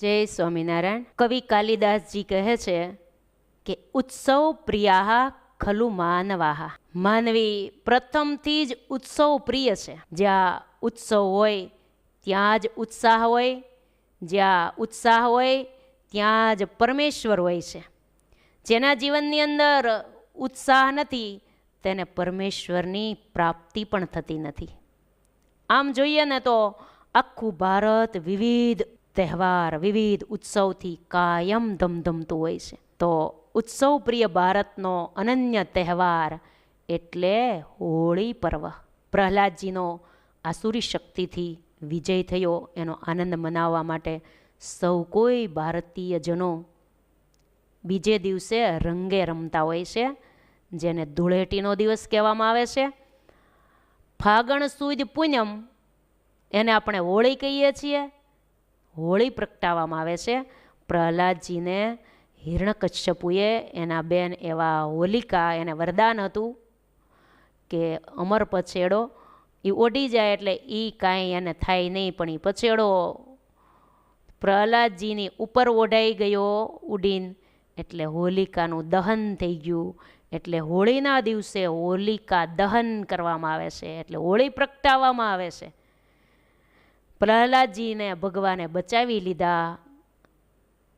જય સ્વામિનારાયણ. કવિ કાલિદાસજી કહે છે કે ઉત્સવ પ્રિયા ખલુ માનવાહા. માનવી પ્રથમથી જ ઉત્સવ પ્રિય છે. જ્યાં ઉત્સવ હોય ત્યાં જ ઉત્સાહ હોય, જ્યાં ઉત્સાહ હોય ત્યાં જ પરમેશ્વર હોય છે. જેના જીવનની અંદર ઉત્સાહ નથી, તેને પરમેશ્વરની પ્રાપ્તિ પણ થતી નથી. આમ જોઈએ ને તો આખું ભારત વિવિધ તહેવાર, વિવિધ ઉત્સવથી કાયમ ધમધમતું હોય છે. તો ઉત્સવ પ્રિય ભારતનો અનન્ય તહેવાર એટલે હોળી પર્વ. પ્રહલાદજીનો આસુરી શક્તિથી વિજય થયો એનો આનંદ મનાવવા માટે સૌ કોઈ ભારતીયજનો બીજે દિવસે રંગે રમતા હોય છે, જેને ધૂળેટીનો દિવસ કહેવામાં આવે છે. ફાગણ સુદ પૂનમ, એને આપણે હોળી કહીએ છીએ. હોળી પ્રગટાવવામાં આવે છે. પ્રહલાદજીને હિરણકશ્યપુએ એના બેન એવા હોલિકા, એને વરદાન હતું કે અમર પછેડો. એ ઓઢી જાય એટલે એ કાંઈ એને થાય નહીં, પણ એ પછેડો. પ્રહલાદજીની ઉપર ઓઢાઈ ગયો ઉડીન એટલે હોલિકાનું દહન થઈ ગયું. એટલે હોળીના દિવસે હોલિકા દહન કરવામાં આવે છે, એટલે હોળી પ્રગટાવવામાં આવે છે. પ્રહલાદજીને ભગવાને બચાવી લીધા.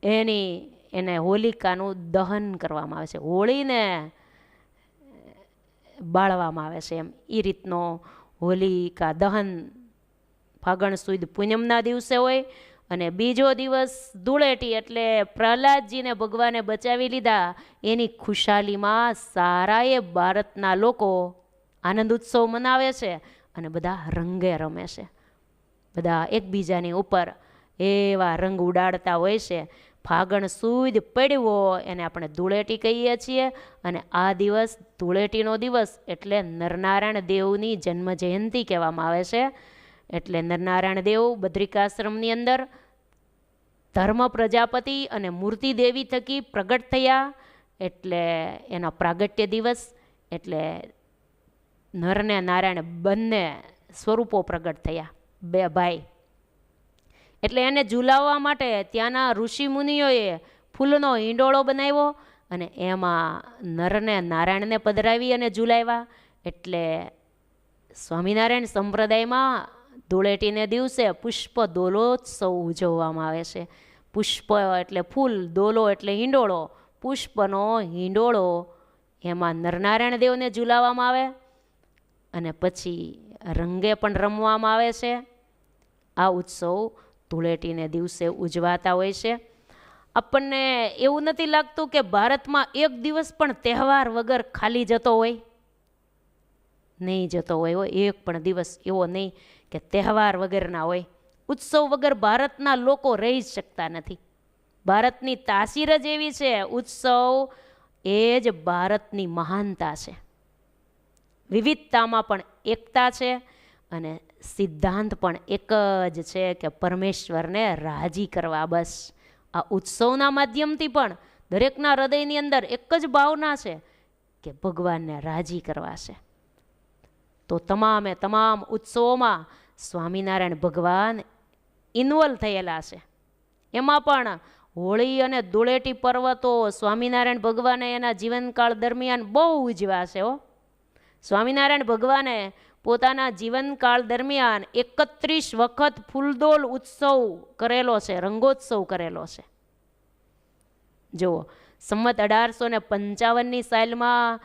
એની, એને હોલિકાનું દહન કરવામાં આવે છે. હોળીને બાળવામાં આવે છે એમ. એ રીતનો હોલિકા દહન ફાગણ સુદ પૂનમના દિવસે હોય અને બીજો દિવસ ધૂળેટી એટલે પ્રહલાદજીને ભગવાને બચાવી લીધા. એની ખુશાલીમાં સારાએ ભારતના લોકો આનંદ ઉત્સવ મનાવે છે અને બધા રંગે રમે છે. બધા એકબીજાની ઉપર એવા રંગ ઉડાડતા હોય છે. ફાગણ સુદ પડવો એને આપણે ધૂળેટી કહીએ છીએ અને આ દિવસ ધૂળેટીનો દિવસ એટલે નરનારાયણ દેવની જન્મ જયંતિ કહેવામાં આવે છે. એટલે નરનારાયણ દેવ બદ્રિકાશ્રમની અંદર ધર્મ પ્રજાપતિ અને મૂર્તિ દેવી થકી પ્રગટ થયા. એટલે એનો પ્રાગટ્ય દિવસ એટલે નરને નારાયણ બંને સ્વરૂપો પ્રગટ થયા. બે ભાઈ. એટલે એને ઝુલાવવા માટે ત્યાંના ઋષિ મુનિઓએ ફૂલનો હિંડોળો બનાવ્યો અને એમાં નરને નારાયણને પધરાવી અને ઝુલાવ્યા. એટલે સ્વામિનારાયણ સંપ્રદાયમાં ધૂળેટીને દિવસે પુષ્પ દોલોત્સવ ઉજવવામાં આવે છે. પુષ્પ એટલે ફૂલ, દોલો એટલે હિંડોળો પુષ્પનો હિંડોળો એમાં નરનારાયણ દેવને ઝુલાવવામાં આવે. અને પછી રંગે પણ રમવામાં આવે છે. આ ઉત્સવ ધૂળેટીને દિવસે ઉજવાતા હોય છે. આપણને એવું નથી લાગતું કે ભારતમાં એક દિવસ પણ તહેવાર વગર ખાલી જતો હોય. નહીં જતો હોય હોય એક પણ દિવસ એવો નહીં કે તહેવાર વગરના હોય. ઉત્સવ વગર ભારતના લોકો રહી જ શકતા નથી. ભારતની તાસીર જ એવી છે. ઉત્સવ એ જ ભારતની મહાનતા છે. વિવિધતામાં પણ એકતા છે અને સિદ્ધાંત પણ એક જ છે કે પરમેશ્વરને રાજી કરવા. બસ આ ઉત્સવના માધ્યમથી પણ દરેકના હૃદયની અંદર એક જ ભાવના છે કે ભગવાનને રાજી કરવા છે. તો તમામે તમામ ઉત્સવોમાં સ્વામિનારાયણ ભગવાન ઇન્વોલ્વ થયેલા છે. એમાં પણ હોળી અને ધૂળેટી પર્વતો સ્વામિનારાયણ ભગવાને એના જીવનકાળ દરમિયાન બહુ ઉજવ્યા છે હો. સ્વામિનારાયણ ભગવાને પોતાના જીવનકાળ દરમિયાન એકત્રીસ વખત ફૂલદોલ ઉત્સવ કરેલો છે, રંગોત્સવ કરેલો છે. જુઓ, સંમત અઢારસો ને પંચાવનની સાલમાં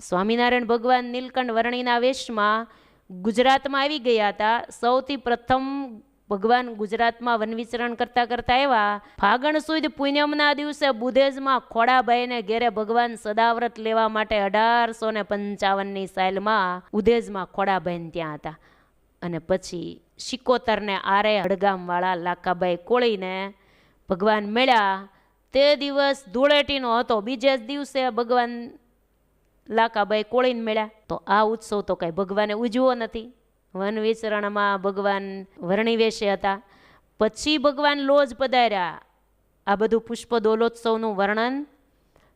સ્વામિનારાયણ ભગવાન નીલકંઠ વર્ણિના વેશમાં ગુજરાતમાં આવી ગયા હતા. સૌથી પ્રથમ ભગવાન ગુજરાતમાં વન વિચરણ કરતા કરતા આવ્યા. ફાગણ સુદ પૂનમના દિવસે બુધેજમાં ખોડાભાઈને ઘેરે ભગવાન સદાવ્રત લેવા માટે અઢારસો ને પંચાવનની સાલમાં ઉધેજમાં ખોડાભાઈને ત્યાં હતા. અને પછી શિકોતરને આરે હડગામવાળા લાકાભાઈ કોળીને ભગવાન મળ્યા. તે દિવસ ધૂળેટીનો હતો. બીજે જ દિવસે ભગવાન લાકાભાઈ કોળીને મળ્યા. તો આ ઉત્સવ તો કાંઈ ભગવાને ઉજવો નથી. વન વિચરણમાં ભગવાન વર્ણિવેશે હતા. પછી ભગવાન લોજ પધાર્યા. આ બધું પુષ્પ દોલોત્સવનું વર્ણન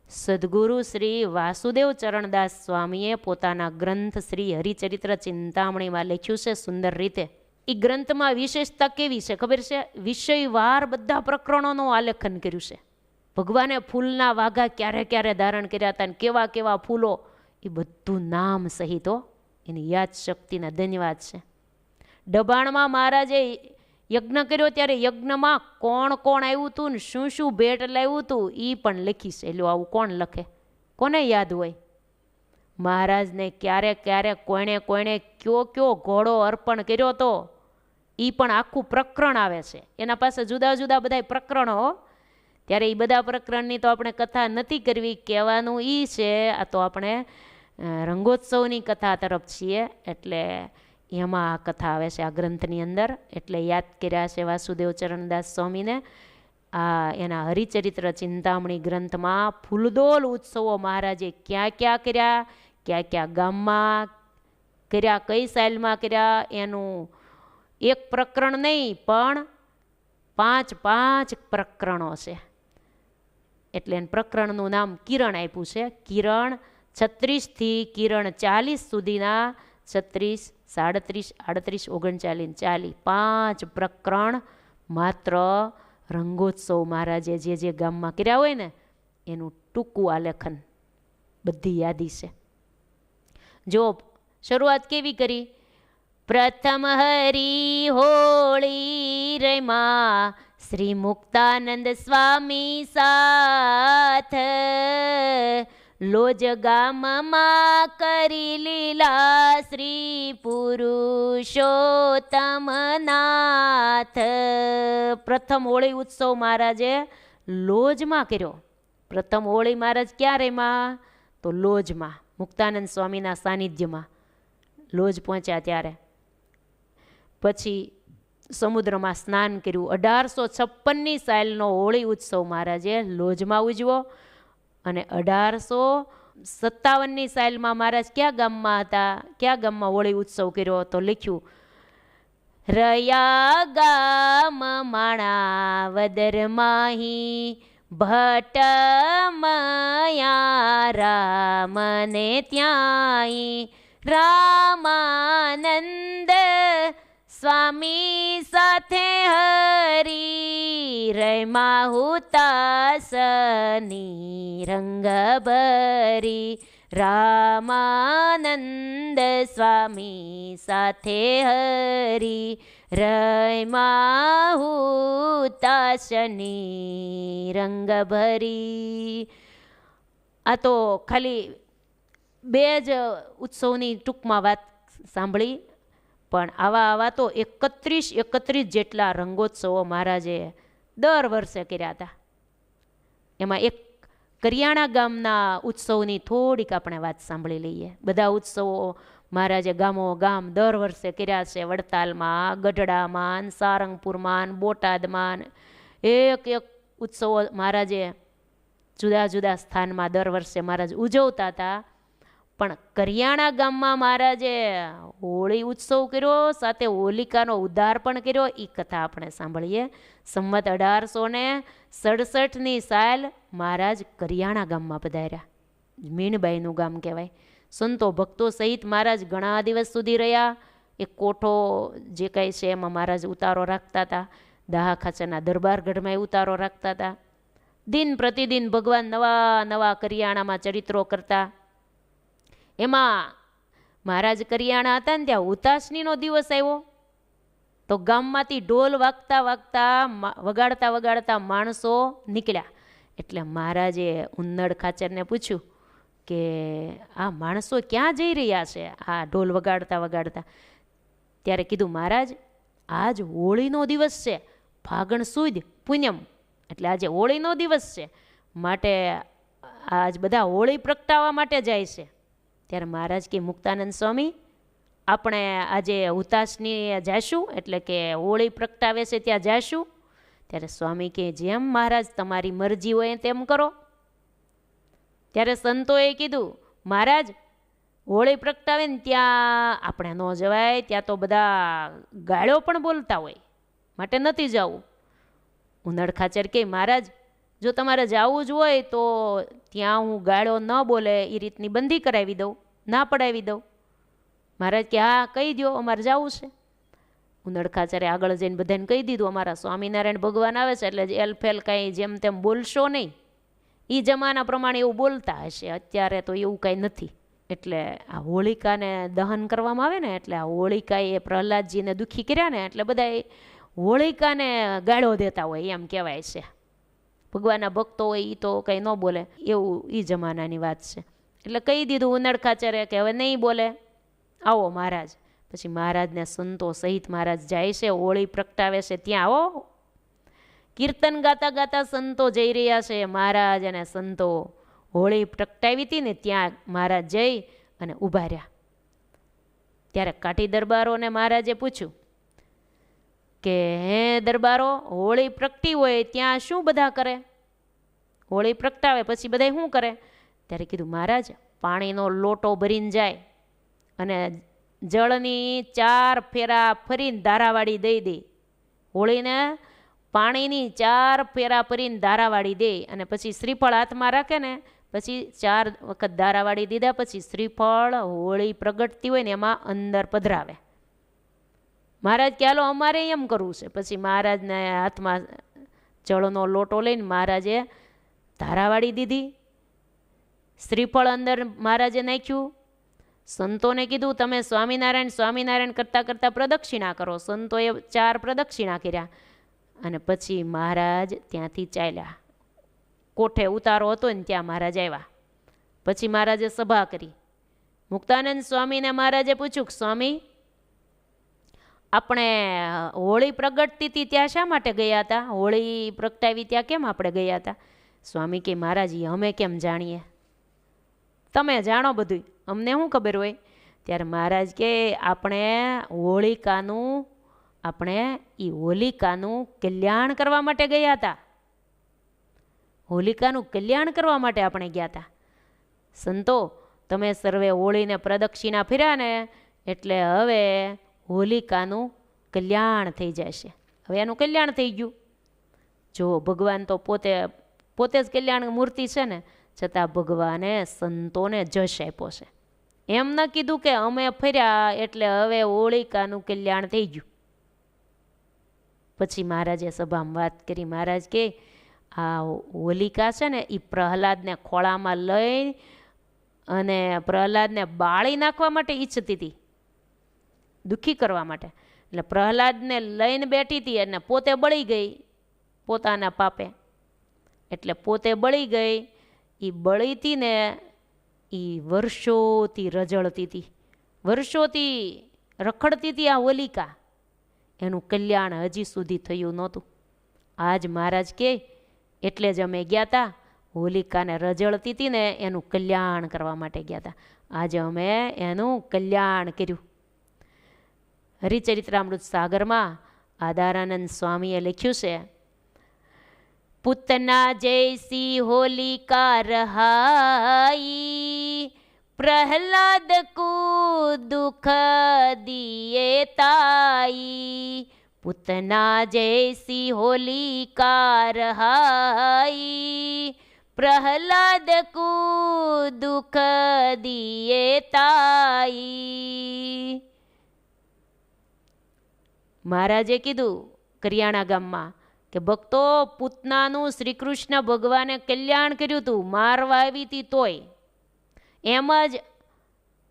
સદગુરુ શ્રી વાસુદેવ ચરણદાસ સ્વામીએ પોતાના ગ્રંથ શ્રી હરિચરિત્ર ચિંતામણીમાં લખ્યું છે સુંદર રીતે. એ ગ્રંથમાં વિશેષતા કેવી છે? ખબર છે? વિષયવાર બધા પ્રકરણોનું આલેખન કર્યું છે. ભગવાને ફૂલના વાઘા ક્યારે ક્યારે ધારણ કર્યા હતા અને કેવા કેવા ફૂલો? એ બધું નામ સહિતો એની યાદ શક્તિના ધન્યવાદ છે. દબાણમાં મહારાજે યજ્ઞ કર્યો ત્યારે યજ્ઞમાં કોણ કોણ આવ્યું હતું ને શું શું ભેટ લાવ્યું હતું એ પણ લખીશ. એટલે આવું કોણ લખે? કોને યાદ હોય? મહારાજને ક્યારે ક્યારે કોણે કોણે કયો કયો ઘોડો અર્પણ કર્યો તો એ પણ આખું પ્રકરણ આવે છે. એના પાસે જુદા જુદા બધા પ્રકરણો ત્યારે એ બધા પ્રકરણની તો આપણે કથા નથી કરવી. કહેવાનું એ છે, આ તો આપણે રંગોત્સવની કથા તરફ છીએ એટલે એમાં આ કથા આવે છે આ ગ્રંથની અંદર એટલે યાદ કર્યા છે વાસુદેવ ચરણદાસ સ્વામીને. આ એના હરિચરિત્ર ચિંતામણી ગ્રંથમાં ફૂલદોલ ઉત્સવો મહારાજે ક્યાં ક્યાં કર્યા, ક્યાં ક્યાં ગામમાં કર્યા, કઈ સાઇલમાં કર્યા એનું એક પ્રકરણ નહીં પણ પાંચ પાંચ પ્રકરણો છે. એટલે પ્રકરણનું નામ કિરણ આપ્યું છે. કિરણ છત્રીસથી કિરણ ચાલીસ સુધીના છત્રીસ, સાડત્રીસ, આડત્રીસ, ઓગણચાલીસ ચાલીસ. પાંચ પ્રકરણ માત્ર રંગોત્સવ મહારાજે જે જે ગામમાં કર્યા હોય ને, એનું ટૂંકું આલેખન બધી યાદી છે. જો શરૂઆત કેવી કરી? પ્રથમ હરી હોળી રેમાં શ્રી મુક્તાનંદ સ્વામી સાથ લોજ ગામમાં કરી લીલા શ્રી પુરુષોત્તમનાથ. પ્રથમ હોળી ઉત્સવ મહારાજે લોજમાં કર્યો. પ્રથમ હોળી મહારાજ ક્યારેમાં તો લોજમાં, મુક્તાનંદ સ્વામીના સાનિધ્યમાં. લોજ પહોંચ્યા ત્યારે. પછી સમુદ્રમાં સ્નાન કર્યું. અઢારસો છપ્પનની સાલનો હોળી ઉત્સવ મહારાજે લોજમાં ઉજવો અને અઢારસો સત્તાવનની સાલમાં મહારાજ ક્યાં ગામમાં હતા? કયા ગામમાં હોળી ઉત્સવ કર્યો તો લખ્યું રયા ગામ માણા વદર માહી, ભટ્ટ મયા રામને ત્યાંય રામાનંદ સ્વામી સાથે હરી રમા હુતાસની રંગ રંગભરી રામાનંદ સ્વામી સાથે હરી રમા હુતાસની રંગ રંગભરી આ તો ખાલી બે જ ઉત્સવની ટૂંકમાં વાત સાંભળી. પણ આવા આવા તો એકત્રીસ એકત્રીસ જેટલા રંગોત્સવો મહારાજે દર વર્ષે કર્યા હતા. એમાં એક કરિયાણા ગામના ઉત્સવની થોડીક આપણે વાત સાંભળી લઈએ. બધા ઉત્સવો મહારાજે ગામો ગામ દર વર્ષે કર્યા છે. વડતાલમાં, ગઢડામાં, સારંગપુરમાં, બોટાદમાં. એક એક ઉત્સવો મહારાજે જુદા જુદા સ્થાનમાં દર વર્ષે મહારાજ ઉજવતા હતા. પણ કરિયાણા ગામમાં મહારાજે હોળી ઉત્સવ કર્યો, સાથે હોલિકાનો ઉદ્ધાર પણ કર્યો. એ કથા આપણે સાંભળીએ. સંમત અઢારસો ને સડસઠની સાલ મહારાજ કરિયાણા ગામમાં પધાર્યા. મીણબાઈનું ગામ કહેવાય. સંતો ભક્તો સહિત મહારાજ ઘણા દિવસ સુધી રહ્યા. એક કોઠો જે કાંઈ છે એમાં મહારાજ ઉતારો રાખતા હતા. દાહા ખાચરના દરબારગઢમાં ઉતારો રાખતા હતા. દિન પ્રતિદિન ભગવાન નવા નવા કરિયાણામાં ચરિત્રો કરતા. એમાં મહારાજ કરિયાણા હતા ને ત્યાં ઉતાસનીનો દિવસ આવ્યો. તો ગામમાંથી ઢોલ વાગતા વાગતા વગાડતા વગાડતા માણસો નીકળ્યા. એટલે મહારાજે ઉન્નડ ખાચરને પૂછ્યું કે આ માણસો ક્યાં જઈ રહ્યા છે? આ ઢોલ વગાડતા વગાડતા. ત્યારે કીધું, મહારાજ, આજ હોળીનો દિવસ છે. ફાગણ સુદ પુણ્યમ એટલે આજે હોળીનો દિવસ છે. માટે આજ બધા હોળી પ્રગટાવવા માટે જાય છે. ત્યારે મહારાજ કે, મુક્તાનંદ સ્વામી, આપણે આજે હુતાશની જાશું, એટલે કે હોળી પ્રગટાવે છે, ત્યાં જાશું. ત્યારે સ્વામી કે, જેમ મહારાજ તમારી મરજી હોય તેમ કરો. ત્યારે સંતોએ કીધું, મહારાજ, હોળી પ્રગટાવે ને ત્યાં આપણે ન જવાય, ત્યાં તો બધા ગાળો પણ બોલતા હોય, માટે નથી જવું. ઉનડ ખાચર કે, મહારાજ, જો તમારે જવું જ હોય તો ત્યાં હું ગાળો ન બોલે એ રીતની બંધી કરાવી દઉં. ના પડાવી દઉં. મહારાજ કે, હા, કહી દો અમારે જવું છે. હું નડખાચારે આગળ જઈને બધાને કહી દીધું, અમારા સ્વામિનારાયણ ભગવાન આવે છે એટલે એલફેલ કાંઈ જેમ તેમ બોલશો નહીં. એ જમાના પ્રમાણે એવું બોલતા હશે. અત્યારે તો એવું કાંઈ નથી. એટલે આ હોળિકાને દહન કરવામાં આવે ને, એટલે આ હોળિકાએ પ્રહલાદજીને દુઃખી કર્યા ને, એટલે બધા હોળિકાને ગાળો દેતા હોય એમ કહેવાય છે. ભગવાનના ભક્તો હોય એ તો કંઈ ન બોલે. એવું એ જમાનાની વાત છે. એટલે કહી દીધું ઉનડ કે હવે નહીં બોલે. આવો મહારાજ. પછી મહારાજને સંતો સહિત મહારાજ જાય છે, હોળી પ્રગટાવે છે. ત્યાં આવો. કીર્તન ગાતા ગાતા સંતો જઈ રહ્યા છે. મહારાજ અને સંતો હોળી પ્રગટાવી હતી ને ત્યાં મહારાજ જઈ અને ઊભા રહ્યા. ત્યારે કાઠી દરબારોને મહારાજે પૂછ્યું કે, હે દરબારો, હોળી પ્રગટી હોય ત્યાં શું બધા કરે? હોળી પ્રગટાવે, પછી બધા શું કરે? ત્યારે કીધું, મહારાજ, પાણીનો લોટો ભરીને જાય અને જળની ચાર ફેરા ફરીને ધારાવાળી દઈ દે. હોળીને પાણીની ચાર ફેરા ફરીને ધારાવાળી દે અને પછી શ્રીફળ હાથમાં રાખે ને, પછી ચાર વખત ધારાવાળી દીધા પછી શ્રીફળ હોળી પ્રગટતી હોય ને એમાં અંદર પધરાવે. મહારાજ કે, હાલો, અમારે એમ કરવું છે. પછી મહારાજને હાથમાં જળનો લોટો લઈને મહારાજે ધારાવાળી દીધી. શ્રીફળ અંદર મહારાજે નાખ્યું. સંતોને કીધું, તમે સ્વામિનારાયણ સ્વામિનારાયણ કરતાં કરતાં પ્રદક્ષિણા કરો. સંતોએ ચાર પ્રદક્ષિણા કર્યા અને પછી મહારાજ ત્યાંથી ચાલ્યા. કોઠે ઉતારો હતો ને ત્યાં મહારાજ આવ્યા. પછી મહારાજે સભા કરી. મુક્તાનંદ સ્વામીને મહારાજે પૂછ્યું કે સ્વામી, આપણે હોળી પ્રગટતી હતી ત્યાં શા માટે ગયા હતા? હોળી પ્રગટાવી ત્યાં કેમ આપણે ગયા હતા? સ્વામી કે, મહારાજી અમે કેમ જાણીએ? તમે જાણો બધું અમને શું ખબર હોય? ત્યારે મહારાજ કે, આપણે હોળિકાનું આપણે એ હોલિકાનું કલ્યાણ કરવા માટે ગયા હતા હોલિકાનું કલ્યાણ કરવા માટે આપણે ગયા હતા સંતો, તમે સર્વે હોળીને પ્રદક્ષિણા ફર્યા ને, એટલે હવે હોલિકાનું કલ્યાણ થઈ જશે. હવે એનું કલ્યાણ થઈ ગયું. જો ભગવાન તો પોતે પોતે જ કલ્યાણ મૂર્તિ છે ને છતાં ભગવાને સંતોને જશ આપ્યો છે. એમ ન કીધું કે અમે ફર્યા એટલે હવે હોળિકાનું કલ્યાણ થઈ ગયું. પછી મહારાજે સભામાં વાત કરી. મહારાજ કે, આ હોલિકા છે ને એ પ્રહલાદને ખોળામાં લઈ અને પ્રહલાદને બાળી નાખવા માટે ઈચ્છતી હતી દુઃખી કરવા માટે. એટલે પ્રહલાદને લઈને બેઠી હતી અને પોતે બળી ગઈ પોતાના પાપે. એટલે પોતે બળી ગઈ એ બળીતી ને એ વર્ષોથી રજળતી હતી વર્ષોથી રખડતી હતી આ હોલિકા એનું કલ્યાણ હજી સુધી થયું નહોતું. આજ મહારાજ કે, એટલે જ અમે ગયા હતા હોલિકાને રજળતી હતી ને એનું કલ્યાણ કરવા માટે ગયા હતા આજે અમે એનું કલ્યાણ કર્યું. હરિચરિત્રામૃત સાગરમાં આદારાનંદ સ્વામીએ લખ્યું છે પુતના જૈસી હોલિકા રહાઈ પ્રહલાદ કુ દુઃખ દિયે તાઈ પુતના જૈસી હોલિકા રહાઈ પ્રહલાદ કુ દુઃખ દિયે તાઈ મહારાજે કીધું કરિયાણા ગામમાં કે ભક્તો પૂતનાનું શ્રી કૃષ્ણ ભગવાને કલ્યાણ કર્યું હતું મારવા આવી હતી તોય. એમ જ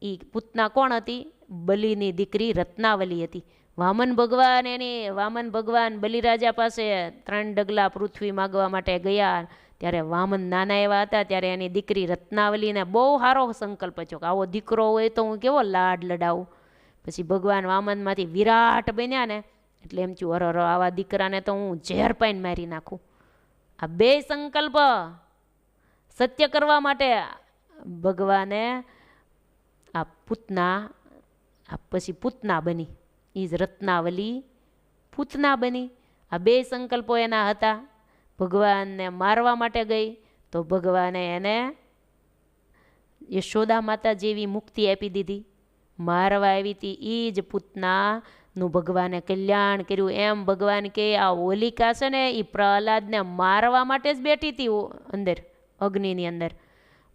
એ પૂતના કોણ હતી? બલિની દીકરી રત્નાવલી હતી. વામન ભગવાન એની, વામન ભગવાન બલિરાજા પાસે ત્રણ ડગલા પૃથ્વી માગવા માટે ગયા. ત્યારે વામન નાના એવા હતા, ત્યારે એની દીકરી રત્નાવલીને બહુ સારો સંકલ્પ થયો કે આવો દીકરો હોય તો હું કેવો લાડ લડાવું. પછી ભગવાન વામનમાંથી વિરાટ બન્યા ને એટલે એમ થયું અરર આવા દીકરાને તો હું ઝેર પાઈને મારી નાખું. આ બે સંકલ્પ સત્ય કરવા માટે ભગવાને આ પૂતના, આ પછી પૂતના બની. એ જ રત્નાવલી પૂતના બની. આ બે સંકલ્પો એના હતા. ભગવાનને મારવા માટે ગઈ તો ભગવાને એને યશોદા માતા જેવી મુક્તિ આપી દીધી. મારવા આવી હતી એ જ પૂતનાનું ભગવાને કલ્યાણ કર્યું. એમ ભગવાન કે આ હોલિકા છે ને એ પ્રહલાદને મારવા માટે જ બેઠી હતી અંદર, અગ્નિની અંદર.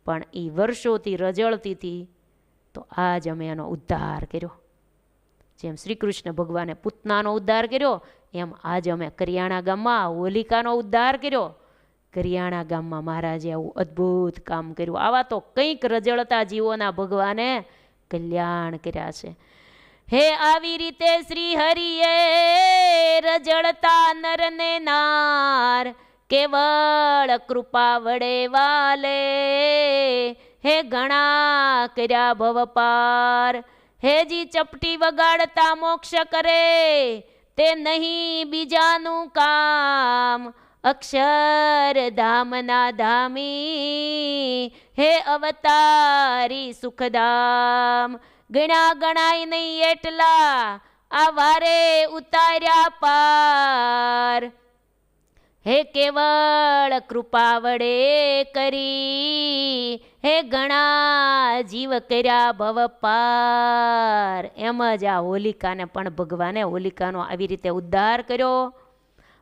પણ એ વર્ષોથી રજળતી હતી તો આજ અમે એનો ઉદ્ધાર કર્યો. જેમ શ્રી કૃષ્ણ ભગવાને પૂતનાનો ઉદ્ધાર કર્યો, એમ આજ અમે કરિયાણા ગામમાં હોલિકાનો ઉદ્ધાર કર્યો. કરિયાણા ગામમાં મહારાજે આવું અદ્ભુત કામ કર્યું. આવા તો કંઈક રજળતા જીવોના ભગવાને કલ્યાણ કર્યા છે. હે, આવી રીતે શ્રી હરિએ રજળતા નરને નાર કેવળ કૃપા વડે વાલે. હે, ઘણા કર્યા ભવ પાર. હેજી ચપટી વગાડતા મોક્ષ કરે. તે નહીં બીજાનું કામ. અક્ષર ધામના ધામી. હે, અવતારી સુખધામ. ગણા ગણાય નહીં એટલા. આ વારે ઉતાર્યા પાર. હે કેવળ કૃપા વડે કરી. હે ઘણા જીવ કર્યા ભવ પાર. એમ જ આ હોલિકાને પણ ભગવાને હોલિકાનો આવી રીતે ઉદ્ધાર કર્યો.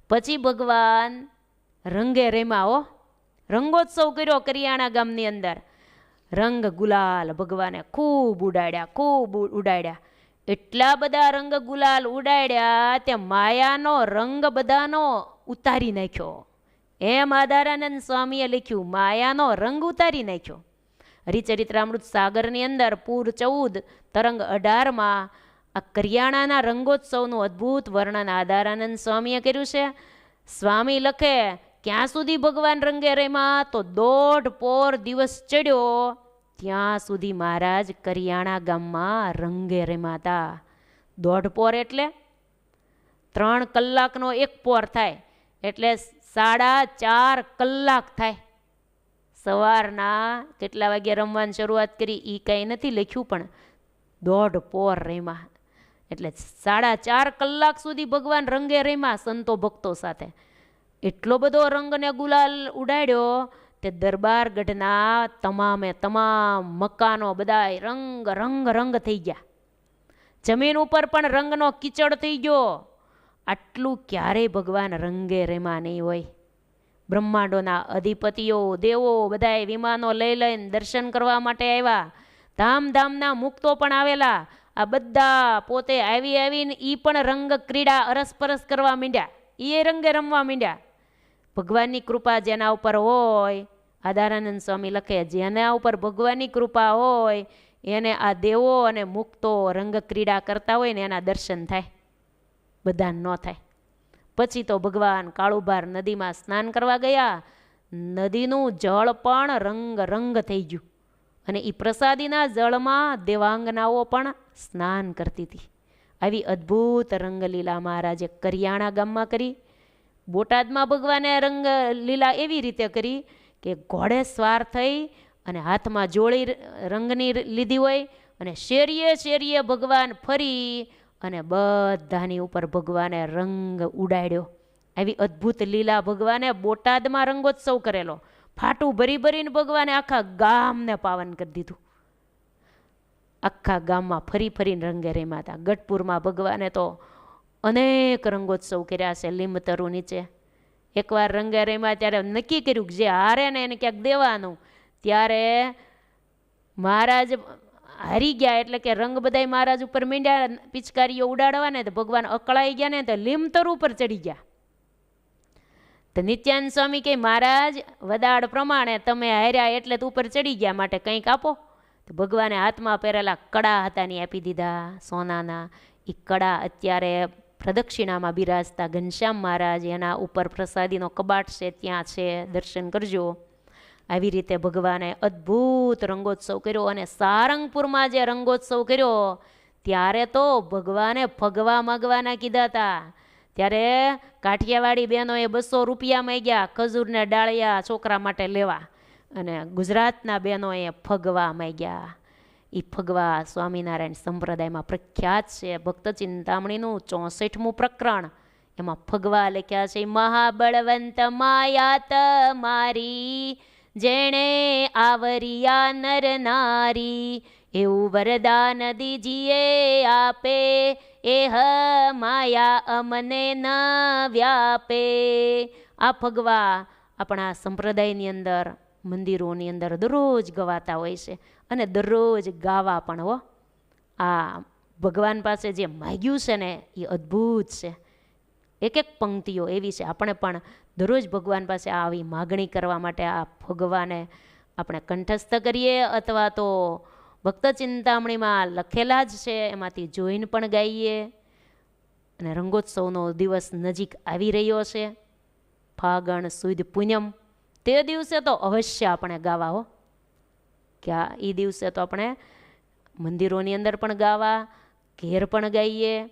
પછી ભગવાન રંગે રેમા હો. રંગોત્સવ કર્યો કરિયાણા ગામની અંદર. રંગ ગુલાલ ભગવાને ખૂબ ઉડાડ્યા ખૂબ ઉડાડ્યા. એટલા બધા રંગ ગુલાલ ઉડાડ્યા તે માયાનો રંગ બધાનો ઉતારી નાખ્યો. એમ આધારાનંદ સ્વામીએ લખ્યું, માયાનો રંગ ઉતારી નાખ્યો. હરિચરિત્રામૃત સાગરની અંદર પૂર ચૌદ, તરંગ અઢારમાં, આ કરિયાણાના રંગોત્સવનું અદ્ભુત વર્ણન આધારાનંદ સ્વામીએ કર્યું છે. સ્વામી લખે ક્યાં સુધી ભગવાન રંગે રેમાં? તો દોઢ પોર દિવસ ચડ્યો. ત્યાં સુધી મહારાજ કરિયાણા ગામમાં રંગે રેમાતા દોઢ પોર એટલે? ત્રણ કલાકનો એક પોર થાય. એટલે સાડા ચાર કલાક થાય. સવારના કેટલા વાગ્યા રમવાની શરૂઆત કરી? એ કાંઈ નથી લખ્યું પણ દોઢ પોર રેમાં. એટલે સાડા ચાર કલાક સુધી ભગવાન રંગે રેમાં સંતો ભક્તો સાથે. એટલો બધો રંગને ગુલાલ ઉડાડ્યો તે દરબારગઢના તમામે તમામ મકાનો બધાય રંગ રંગ રંગ થઈ ગયા. જમીન ઉપર પણ રંગનો કીચડ થઈ ગયો. આટલું ક્યારેય ભગવાન રંગે રેમા નહીં હોય. બ્રહ્માંડોના અધિપતિઓ, દેવો બધાએ વિમાનો લઈ લઈને દર્શન કરવા માટે આવ્યા. ધામધામના મુક્તો પણ આવેલા. આ બધા પોતે આવી આવીને એ પણ રંગ ક્રીડા અરસપરસ કરવા માંડ્યા. એ રંગે રમવા માંડ્યા. ભગવાનની કૃપા જેના ઉપર હોય આદારાનંદ સ્વામી લખે, જેના ઉપર ભગવાનની કૃપા હોય, એને આ દેવો અને મુક્તો રંગ ક્રીડા કરતા હોય ને એના દર્શન થાય. બધા ન થાય. પછી તો ભગવાન કાળુભાર નદીમાં સ્નાન કરવા ગયા. નદીનું જળ પણ રંગ રંગ થઈ ગયું. અને એ પ્રસાદીના જળમાં દેવાંગનાઓ પણ સ્નાન કરતી હતી. આવી અદ્ભુત રંગલીલા મહારાજે કરિયાણા ગામમાં કરી બોટાદમાં ભગવાને રંગ લીલા એવી રીતે કરી કે ઘોડે સ્વાર થઈ અને હાથમાં જોડી રંગની લીધી હોય અને શેરીએ શેરીએ ભગવાન ફરી અને બધાની ઉપર ભગવાને રંગ ઉડાડ્યો. આવી અદ્ભુત લીલા ભગવાને બોટાદમાં રંગોત્સવ કરેલો. ફાટું ભરી ભરીને ભગવાને આખા ગામને પાવન કરી દીધું. આખા ગામમાં ફરી ફરીને રંગે રેમાં હતા. ગઢપુરમાં ભગવાને તો અનેક રંગોત્સવ કર્યા છે, લીંબતરુ નીચે. એકવાર રંગે રેમાં ત્યારે નક્કી કર્યું કે જે હારે ને એને ક્યાંક દેવાનું, ત્યારે મહારાજ હારી ગયા એટલે કે રંગ બધાય મહારાજ ઉપર મીંડ્યા, પિચકારીઓ ઉડાડવા ને તો ભગવાન અકળાઈ ગયા ને તો લીમતર ઉપર ચડી ગયા. તો નિત્યાનંદ સ્વામી કે મહારાજ વદાડ પ્રમાણે તમે હાર્યા એટલે તો ઉપર ચડી ગયા માટે કંઈક આપો. તો ભગવાને હાથમાં પહેરેલા કડા હતા ને આપી દીધા, સોનાના. એ કડા અત્યારે પ્રદક્ષિણામાં બિરાજતા ઘનશ્યામ મહારાજ એના ઉપર પ્રસાદીનો કબાટ છે, ત્યાં છે, દર્શન કરજો. આવી રીતે ભગવાને અદ્ભુત રંગોત્સવ કર્યો અને સારંગપુરમાં જે રંગોત્સવ કર્યો, ત્યારે તો ભગવાને ફગવા માગવાના કીધા હતા. ત્યારે કાઠિયાવાડી બહેનોએ બસો રૂપિયા માંગ્યા, ખજૂરને ડાળિયા છોકરા માટે લેવા. અને ગુજરાતના બહેનોએ ફગવા માંગ્યા. એ ફગવા સ્વામિનારાયણ સંપ્રદાયમાં પ્રખ્યાત છે. ભક્ત ચિંતામણીનું ચોસઠમું પ્રકરણ. એમાં ફગવા લખ્યા છે, મહાબળવંત માયાત મારી, જેણે આવરિયા નર નારી, એવું વરદાન દીજીએ આપે એ હ માયા અમને ન વ્યાપે. આ ફગવા આપણા સંપ્રદાયની અંદર મંદિરોની અંદર દરરોજ ગવાતા હોય છે અને દરરોજ ગાવા પણ હો. આ ભગવાન પાસે જે માગ્યું છે ને, એ અદ્ભુત છે. એક એક પંક્તિઓ એવી છે. આપણે પણ દરરોજ ભગવાન પાસે આવી માગણી કરવા માટે આ ભગવાને આપણે કંઠસ્થ કરીએ અથવા તો ભક્ત ચિંતામણીમાં લખેલા જ છે, એમાંથી જોઈને પણ ગાઈએ. અને રંગોત્સવનો દિવસ નજીક આવી રહ્યો છે. ફાગણ સુદ પૂનમ તે દિવસે તો અવશ્ય આપણે ગાવા હો. કે આ એ દિવસે તો આપણે મંદિરોની અંદર પણ ગાવા, ઘેર પણ ગાઈએ.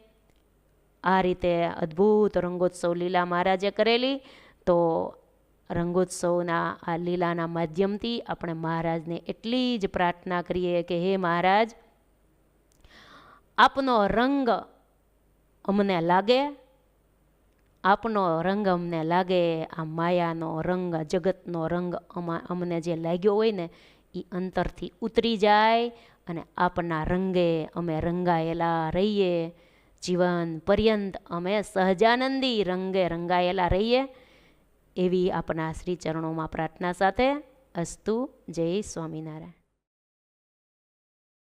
આ રીતે અદ્ભુત રંગોત્સવ લીલા મહારાજે કરેલી, તો રંગોત્સવના આ લીલાના માધ્યમથી આપણે મહારાજને એટલી જ પ્રાર્થના કરીએ કે હે મહારાજ, આપનો રંગ અમને લાગે આપનો રંગ અમને લાગે, આ માયાનો રંગ જગતનો રંગ અમને જે લાગ્યો હોય ને એ અંતરથી ઉતરી જાય અને આપના રંગે અમે રંગાયેલા રહીએ. જીવન પર્યંત અમે સહજાનંદી રંગે રંગાયેલા રહીએ. એવી આપના શ્રી ચરણોમાં પ્રાર્થના સાથે અસ્તુ જય સ્વામિનારાયણ.